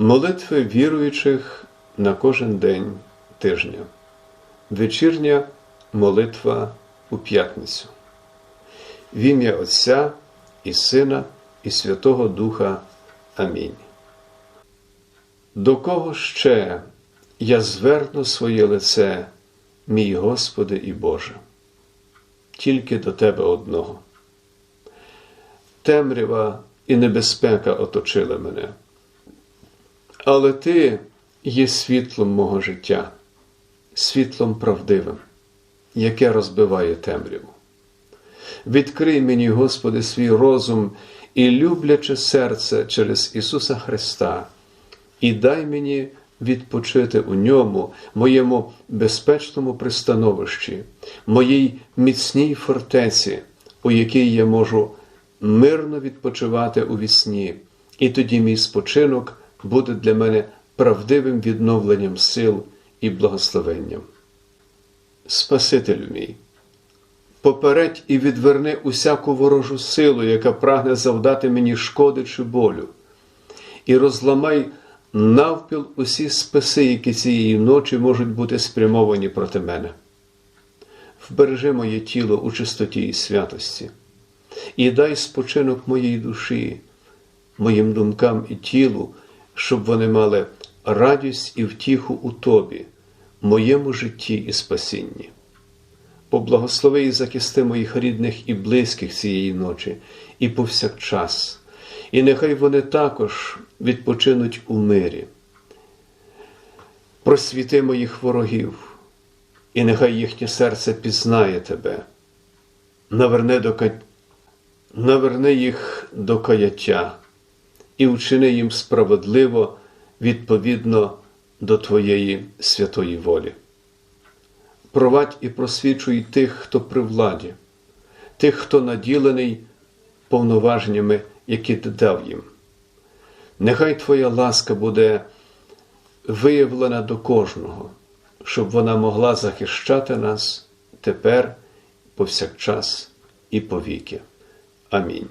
Молитви віруючих на кожен день тижня. Вечірня молитва у п'ятницю. В ім'я Отця і Сина, і Святого Духа. Амінь. До кого ще я зверну своє лице, мій Господи і Боже? Тільки до Тебе одного. Темрява і небезпека оточили мене. Але Ти є світлом мого життя, світлом правдивим, яке розбиває темряву. Відкрий мені, Господи, свій розум і любляче серце через Ісуса Христа, і дай мені відпочити у ньому, моєму безпечному пристановищі, моїй міцній фортеці, у якій я можу мирно відпочивати у вісні, і тоді мій спочинок буде для мене правдивим відновленням сил і благословенням. Спасителю мій, попередь і відверни усяку ворожу силу, яка прагне завдати мені шкоди чи болю, і розламай навпіл усі списи, які цієї ночі можуть бути спрямовані проти мене. Вбережи моє тіло у чистоті і святості, і дай спочинок моїй душі, моїм думкам і тілу, щоб вони мали радість і втіху у Тобі, моєму житті і спасінні. Поблагослови і захисти моїх рідних і близьких цієї ночі, і повсякчас, і нехай вони також відпочинуть у мирі. Просвіти моїх ворогів, і нехай їхнє серце пізнає тебе, наверни, до... наверни їх до каяття і вчини їм справедливо відповідно до Твоєї святої волі. Провадь і просвічуй тих, хто при владі, тих, хто наділений повноваженнями, які ти дав їм. Нехай Твоя ласка буде виявлена до кожного, щоб вона могла захищати нас тепер, повсякчас і повіки. Амінь.